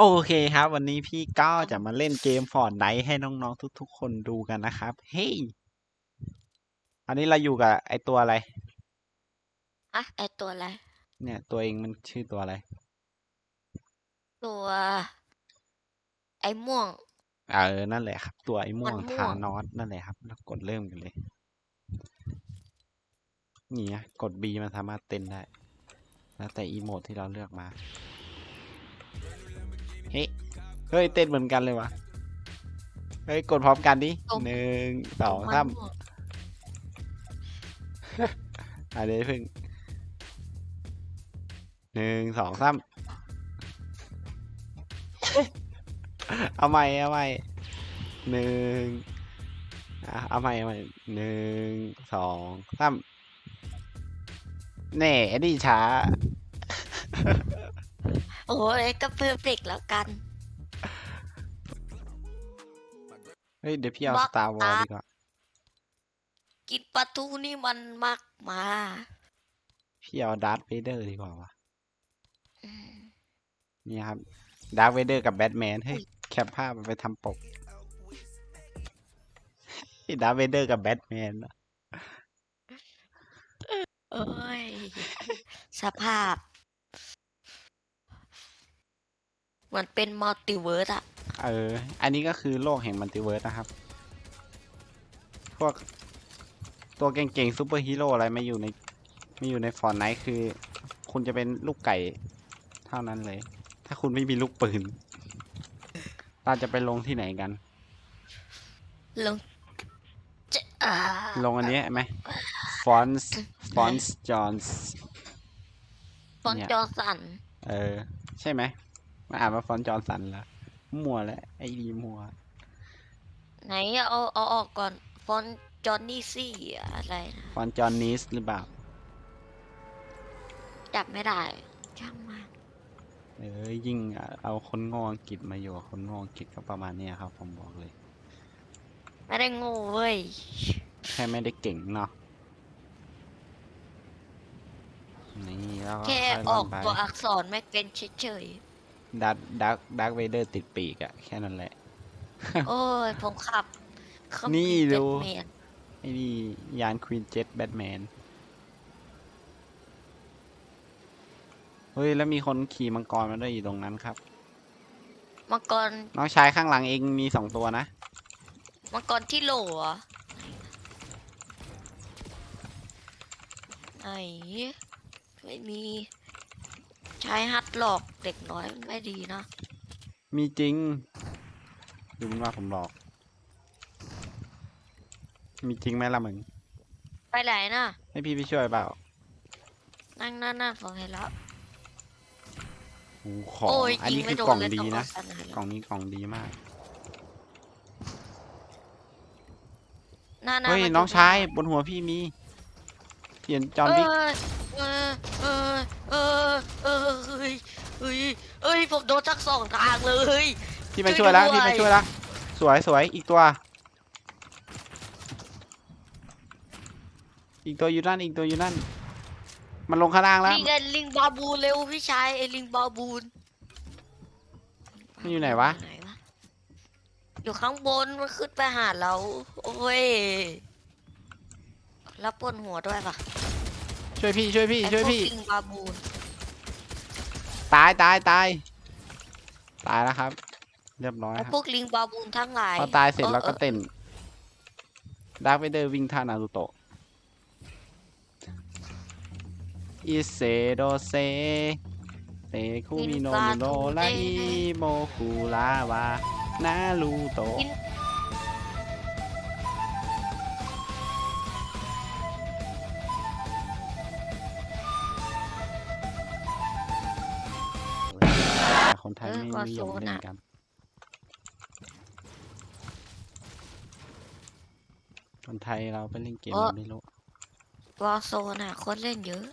โอเคครับ วันนี้พี่ก็จะมาเล่นเกมฟอร์ดไนให้น้องๆทุกๆ คนดูกันนะครับ เฮ้ย อันนี้เราอยู่กับไอตัวอะไร อะไอตัวอะไร เนี่ย ตัวเองมันชื่อตัวอะไร ตัว ไอม่วง เออ นั่นแหละครับ ตัวไอ้ม่วงมันม่วง ทานอสนั่นแหละครับแล้วกดเริ่มกันเลย นี่ไงกด B มันสามารถเต้นได้ แล้วแต่อีโมดที่เราเลือกมา เฮ้ยเฮ้ยเต้นเหมือนกันเลยวะเฮ้ยกดพร้อมกันดิตรงหนึ่งสองมันสามม่วงอะเดี๋ยวพึ่งหนึ่งสองสามเอาใหม่เอาใหม่หนึ่งอะเอาใหม่เอาใหม่หนึ่งสองสามแน่ไอ้นี่ช้า โอ้ยก็เพอร์เฟกแล้วกัน เฮ้ยเดี๋ยวพี่เอาบล็สอกตาร์วอลตา ดีกว่า กินปลาทูนี่มันมากมาพี่เอาดาร์ธเวเดอร์ดีกว่าวะอืมนี่ครับดาร์ธเวเดอร์กับแบทแมนเฮ้ยแคปภาพมันไปทำปกดาร์ธเวเดอร์กับแบทแมนโอ้ย สภาพ เหมือนเป็นมัลติเวิร์สอะเออ อันนี้ก็คือโลกแห่งมัลติเวิร์สนะครับ พวกตัวเก่งๆซูเปอร์ฮีโร่อะไรมาอยู่ในมาอยู่ในฟอร์ไนท์คือ คุณจะเป็นลูกไก่เท่านั้นเลย ถ้าคุณไม่มีลูกปืนเราจะไปลงที่ไหนกัน ลงจะอ่าลงอันนี้ไหมฟอนส์ฟอนส์จอนส์ฟอนเนี่ย จอสัน เออ ใช่ไหม มาอ่านว่าฟอนต์จอร์นสันแล้วมัวแล้วไอ้ดีมัว ไหนอะเอาเอาออกก่อน ฟอนจอนนี่ซี่อะไรนะฟอนต์จอห์นนิสหรือเปล่าจับไม่ได้ช่างมันเออยิ่งเอาคนโงออังกฤษมาอยู่กับคนโงออังกฤษก็ประมาณเนี้ยครับ ผมบอกเลย ไม่ได้โง่เว้ย แค่ไม่ได้เก่งเนาะนี่แล้วก็แค่ค่อยอล่อนกไปตัวอักษรไม่เป็นเฉย ดักดักดักเวเดอร์ติดปีกอะแค่นั้นแหละๆโอ้ย ผมขับเครื่องนี่บิดูเจ็ตแมนไอ้นี่ยานควีนเจ็ตแบทแมน เฮ้ย แล้วมีคนขี่มังกรมาด้วยอยู่ตรงนั้นครับ มังกรน้องชายข้างหลังเองมีสองตัวนะ มังกรที่โหลเหรอไหนไม่มี ใช้ฮัดหลอกเด็กน้อยมันไม่ดีนะ มีจริง ดูมันว่าผมหลอก มีจริงไหมล่ะมึง ไปไหนนะให้พี่ไปช่วยเปล่า นั่งนั่นนั่นผมเห็นแล้วโอ้โหของ โอ้ยอันยิงนี้ไม่คือโดกล่อนงเลยดีต้องนะเอาสนามกล่องนี้กล่องดีมาก หน้าหน้าเฮ้ย มัน้องจะชายบนหัวพี่มี เปลี่ยนจอห์นวิกเออเออเออเออเฮ้ยเฮ้ยเฮ้ยผมโดนทั้งสองทางเลยพี่มาช่วยแล้วพี่มาช่วยแล้วสวยสวยอีกตัว อีกตัวอยู่นั่นอีกตัวอยู่นั่น มันลงข้างล่างแล้วนี่ไงลิงบาบูนเร็วพี่ชายไอ้ลิงบาบูนมันอยู่ไหนวะ อยู่ข้างบนมันขึ้นไปหาเรา โอ้ย แล้วปวดหัวด้วยปะช่วยพี่ช่วยพี่ไอ้ช่วยพวกพี่ลิงบาบูนตายตายตายตายแล้วครับ เรียบร้อยไอ้ครับพวกลิงบาบูนทั้งหลายพอตายเสร็จออแล้วก็ออเต้นดาร์คเวเดอร์วิ่งท่านารูโตะอิเซโดเซเตคุมิโนมุโนไลโมคุลาวานารูโตะแต่คนไทยไม่นิยมเล่นกันคนไทยเราไปเล่นเกมอะไรไม่รู้วอลโซนอะคนเล่นเยอะ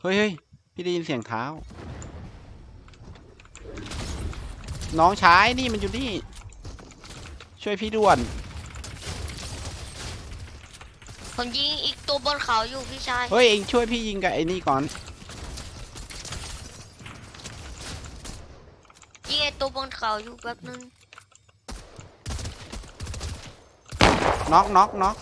เฮ้ยเฮ้ยพี่ได้ยินเสียงเท้า น้องชายนี่มันอยู่นี่ ช่วยพี่ด่วนผมยิงอีกตัวบนเขาอยู่พี่ชาย เฮ้ยเองช่วยพี่ยิงกับไอ้นี่ก่อน ไอ้ ตัวบนเขาอยู่แป๊บนึงน็อกน็อกน็อก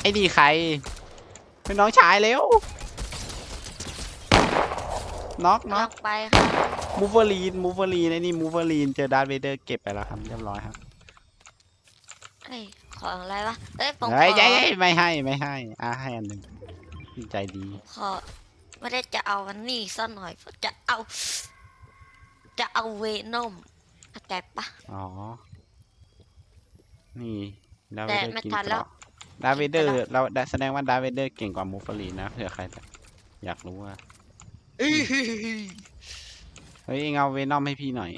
ไอ้นี่ใคร เป็นน้องชายเร็วน็อกน็ลัอกงไปครับ มูเวอรีน มูเวอรีนไอ้นี่มูเวอรีน เจอดาร์ธเวเดอร์เก็บไปแล้วครับ เรียบร้อยครับ เอ้ย ของอะไรวะเอ้ยผมขเฮ้ยอเฮ้ยเฮ้ยไม่ให้ไม่ให้อะให้อันหนึ่งพี่ใจดี ขอไม่ได้จะเอาวันนี้ซะหน่อยจะเอา จะเอาเวนอมเข้าใจปะ อ๋อ นี่ดาร์ธแต่เวเดอร์ไม่กินทันกแล้รวอบดาร์ธเวเดอร์กินไปแล้วเราแสดงว่าดาร์ธเวเดอร์เก่งกว่ามูเฟอรีนนะเผื่อใครอยากรู้ว่า อื้อเฮ้ยเองเอาเวนอมให้พี่หน่อย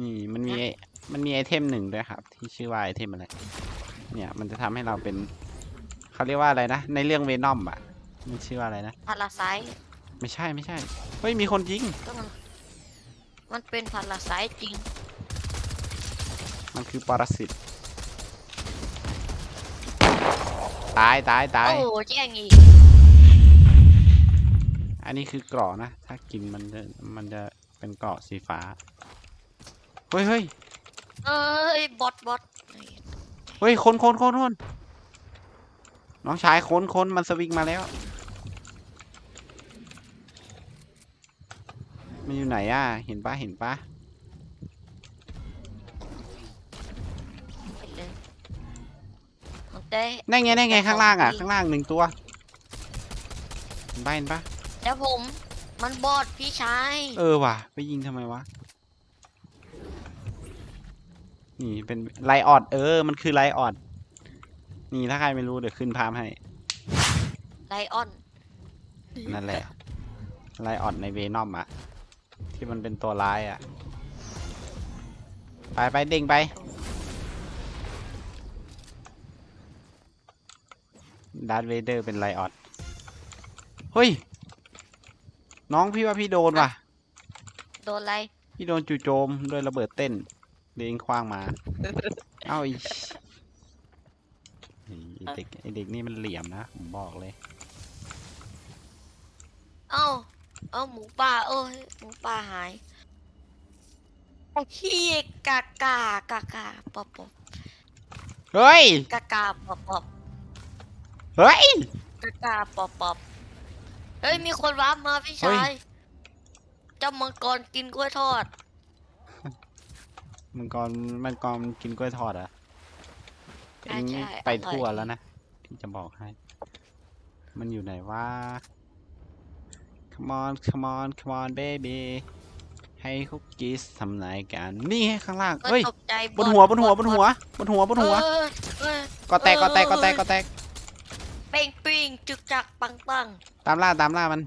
นี่มันมีไอ มันมีไอเทมหนึ่งด้วยครับ ที่ชื่อว่าไอเทมอะไร เนี่ยมันจะทำให้เราเป็นเขาเรียกว่าอะไรนะ ในเรื่องเวนอมอะมันชื่อว่าอะไรนะพาราไซต์ไม่ใช่ไม่ใช่เฮ้ยมีคนยิงก็มันมันเป็นพาราไซต์จริง มันคือปรสิตตายตายตายโอ้แย่งอีกอันนี้คือเกราะนะ ถ้ากินมันจะมันจะเป็นเกราะสีฟ้า เฮ้ยเฮ้ย เอ้ยบอทบอทเฮ้ยคนคนคนคนน้องชายคนคนมันสวิงมาแล้ว มันอยู่ไหนอะ เห็นปะเห็นปะเห็นเลยของเต้นั่นไงนั่นไงแต่ข้างล่างอะของจริงข้างล่างหนึ่งตัวเห็นปะเห็นปะแล้วผม มันบอดพี่ชาย เออว่ะ ไปยิงทำไมวะ นี่เป็นไลออดเออ มันคือไลออดนี่ถ้าใครไม่รู้เดี๋ยวขึ้นภาพให้ไลออนนั่นแหละไลออดในเวนอมอะที่มันเป็นตัวร้ายอะไปไปเด้งไป ดาร์ธเวเดอร์เป็นไลออดเฮ้ย น้องพี่ว่าพี่โดนว่ะ โดนอะไร พี่โดนจู่โจมด้วยระเบิดเต้น เด้งคว้างมา เอ้าไอีเด็กไอเด็กนี่มันเหลี่ยมนะผมบอกเลย เอ้าเอ้าหมูป่าเอ้ยหมูป่าหายไอ้ขี้กากากากาปอบปอบเฮ้ย กากาปอบปอบเฮ้ย กากาปอบปอบเฮ้ยมีคนวาร์ปมาพี่เฮ้ชายยเจ้ามังกรกินกล้วยทอด มังกรมังกรกินกล้วยทอดเหรอะใช่ใช่ไปอร่อย ทั่วดีแล้วนะพี่จะบอกให้ มันอยู่ไหนวะ come on come on come on baby ให้คุกกี้ทำไหนกัน นี่ข้างล่างเอ้เฮ้ยยตกใจบนหัวบนหัวบนหัวบนหัวบนหัว เออเออ ก็แตกก็แตกก็แตกก็แตก เป้งปิงจึกจักปังปังตามล่าตามล่ามัน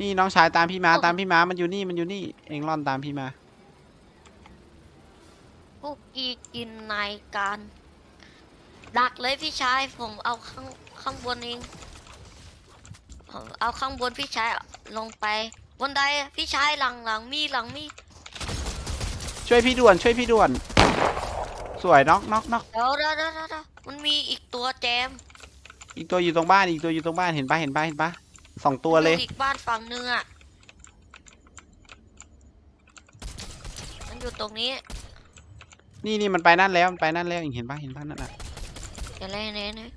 นี่น้องชายตามพี่มาตามพี่มามันอยู่นี่มันอยู่นี่ เองร่อนตามพี่มาคุกกี้กินในการ ดักเลยพี่ชายผมเอาข้างข้างบนเองผมเอาข้างบนพี่ชายลงไปบนไดอะพี่ชายหลังหลังมีหลังมีช่วยพี่ด่วน ช่วยพี่ด่วน สวยน็อกน็อกน็อกเดี๋ยวเดี๋ยวเดี๋ยวเดี๋ยวมันมีอีกตัวแจม อีกตัวอยู่ตรงบ้านอีกตัวอยู่ตรงบ้านเห็นปะเห็นปะเห็นปะ สองตัวเลยออีกบ้านฝั่งนึงอะมันอยู่ตรงนี้นี่นี่มันไปนั่นแล้วมันไปนั่นแล้วเห็นปะเห็นปะนั่นน่ะเดี๋ยวอะไรเนี่ยเนี่ย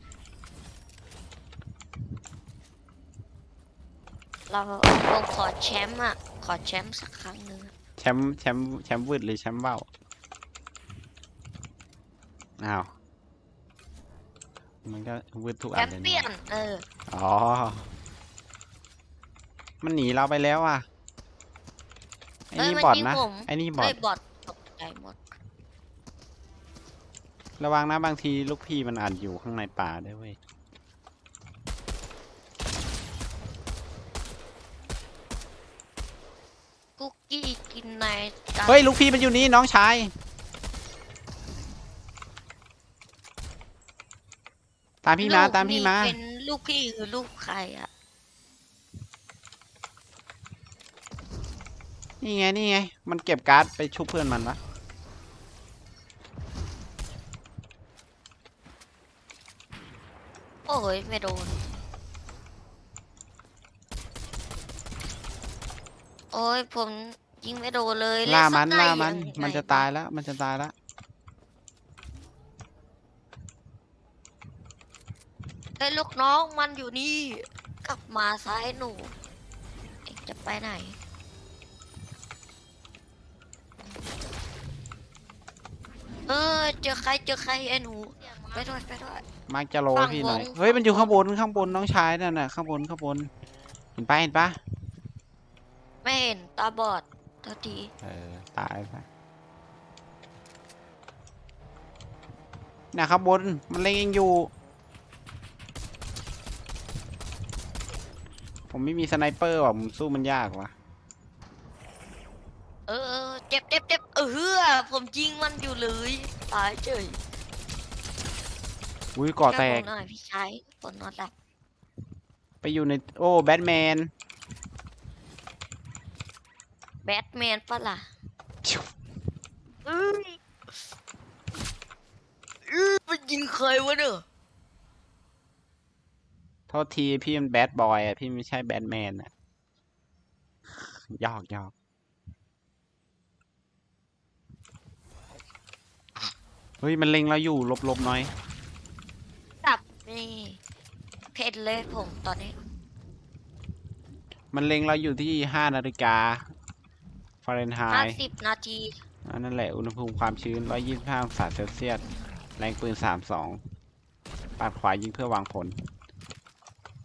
เราผมขอแชมป์อะ ขอแชมป์สักครั้งหนึ่งอะแชมป์แชมป์แชมป์วืดหรือแชมป์เบ้าอ้าวมันก็วืดทุกแชอันมเลยเปี้ยนะนเออ อ๋อ มันหนีเราไปแล้วอะไอ้เอ้ยนี่มันบอทยิงนะผมไอ้นี่บอเฮ้ทยบอดตกใจหมด ระวังนะบางทีลูกพี่มันอาจอยู่ข้างในป่าด้วยเว้ยคุกกี้กินในจานเฮ้ยลูกพี่มันอยู่นี่น้องชายตามพี่มาลูกตามพี่มานี่เป็นลูกพี่หรือลูกใครอะ นี่ไงนี่ไง มันเก็บการ์ดไปชุบเพื่อนมันวะโอ้ยไม่โดน โอ้ยผมยิงไม่โดนเลยล่าเมันสักล่าหมันยังมันจะไงตายแล้ว มันจะตายแล้วเฮ้ยลูกน้องมันอยู่นี่ กลับมาซ้ายหนูเอ็งจะไปไหน เออเจอใครเจอใครไอ้หนูไปด้วยไปด้วย มาร์กจะโลฝั่งพี่หน่อยวง เฮ้ย มันอยู่ข้างบน ข้างบนน้องชายนั่นน่ะ ข้างบน ข้างบน เห็นปะเห็นปะไม่เห็นตาบอดทันทีเออ ตายไปเนี่ยข้างบน มันเล็งเองอยู่ ผมไม่มีสไนเปอร์ว่ะผมสู้มันยากว่ะ เออเออเจ็บเจ็บเจ็บ เออเฮือผมยิงมันอยู่เลยตายเฉยอุ้ยก่อแตช่วยกผมหน่อยพี่ชายคนนอนหลับไปอยู่ใน โอ้ แบทแมน แบทแมนปะล่ะเอ้ยเอ้ยมันยิงใครวะเนอะโทษทีพี่มันแบดบอยอะ พี่ไม่ใช่แบทแมนอะหยอกหยอก เฮ้ย มันเล็งเราอยู่หลบหลบหน่อย จับนี่เผ็ดเลยผมตอนนี้ มันเล็งเราอยู่ที่ห้านาฬิกาฟาเรนไฮห้าต์สิบนาที อันนั่นแหละ อุณหภูมิความชื้น 125 องศาเซลเซียส แรงปืน 32ปาดขวายิงเพื่อวางผล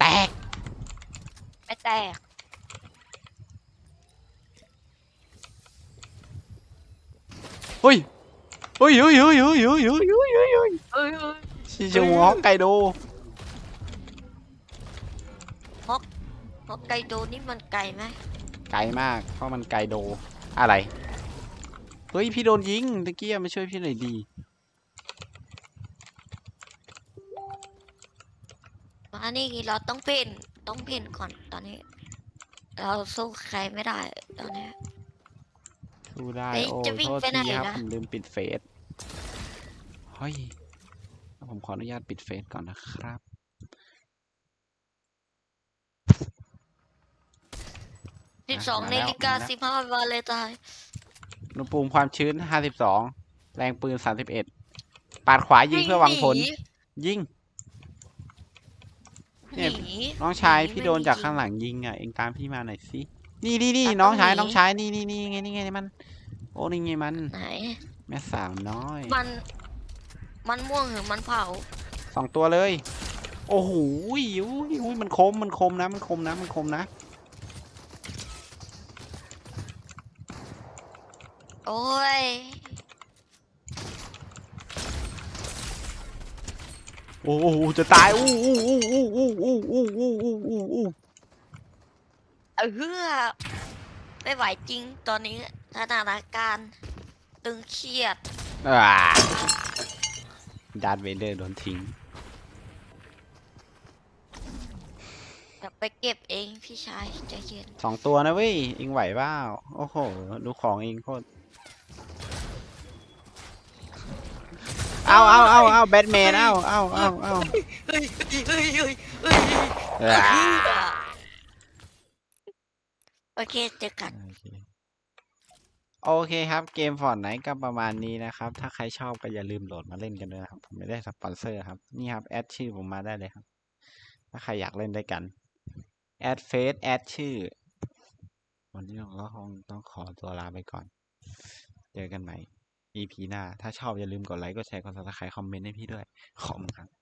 แตก ไม่แตก เฮ้ย เฮ้ยเฮ้ยเฮ้ยเฮ้ยเฮ้ยเฮ้ยเฮ้ยเฮ้ยเฮ้ยเอ้ยเอ้ยชิจูฮอกไกโดฮอกไกโดนี่มันไกลไหมไกลมากเพราะมันไกโดอะไร เฮ้ยพี่โดนยิงตะเกียมาช่วยพี่หน่อยดี อันนี้เราต้องเพ่นต้องเพ่นก่อนตอนนี้ เราสู้ใครไม่ได้ตอนนี้ สู้ได้เฮ้ยโอ้จะวิ่งโทษไปไหนทีครับนะ ผมลืมปิดเฟซเฮ้ยผมขออนุญาตปิดเฟซก่อนนะครับ สิบสองมานาแล้วฬิกามาแล้วสิบห้าวันเลยตายอุณหภูมิความชื้น 52 แรงปืน 31 ปาดขวายิงเพื่อหวังผลหนียิงหเนี่ยนีน้องชายหนีพี่ไม่โดนมีจากจริงข้างหลังยิงอะ เองตามพี่มาหน่อยสิ นี่นี่นี่อะน้องต้องชายหนีน้องชายนี่นี่นี่ไงนี่ไงนี่มัน โอ้นี่ไงมัน ไหน แม่สาวน้อย มัน มันม่วงหรือมันเผาสองตัวเลย โอ้โหอุ้ยอุ้ยมันคมมันคมนะ มันคมนะ มันคมนะ โอ้ยโอ้โหจะตายอู้อู้อู้อู้อู้อู้อู้อู้อู้อู้อู้ เออไม่ไหวจริงตอนนี้สถานการณ์ตึงเครียดอ่าดาร์ธเวเดอร์โดนทิ้งกลับไปเก็บเองพี่ชายใจเย็นสองตัวนะเว้ยเองไหวเปล่าโอ้โห ดูของเองโคตร เอาเอาเอาเอาแบทแมนเอาเอาเอาเอาเฮ้ยเฮ้ยเฮ้ยเฮ้ยอ่า โอเคเจอกัน โอเคโอเคครับ เกมฟอร์ดไนก็ประมาณนี้นะครับ ถ้าใครชอบก็อย่าลืมโหลดมาเล่นกันด้วยนะครับ ผมไม่ได้สปอนเซอร์ครับ นี่ครับ แอดชื่อผมมาได้เลยครับ ถ้าใครอยากเล่นด้วยกัน แอดเฟซแอดชื่อ วันนี้เราก็คงต้องขอตัวลาไปก่อน เจอกันใหม่ EP หน้า ถ้าชอบอย่าลืมกดไลค์ กดแชร์ กด subscribe คอมเมนต์ให้พี่ด้วย ขอบคุณครับ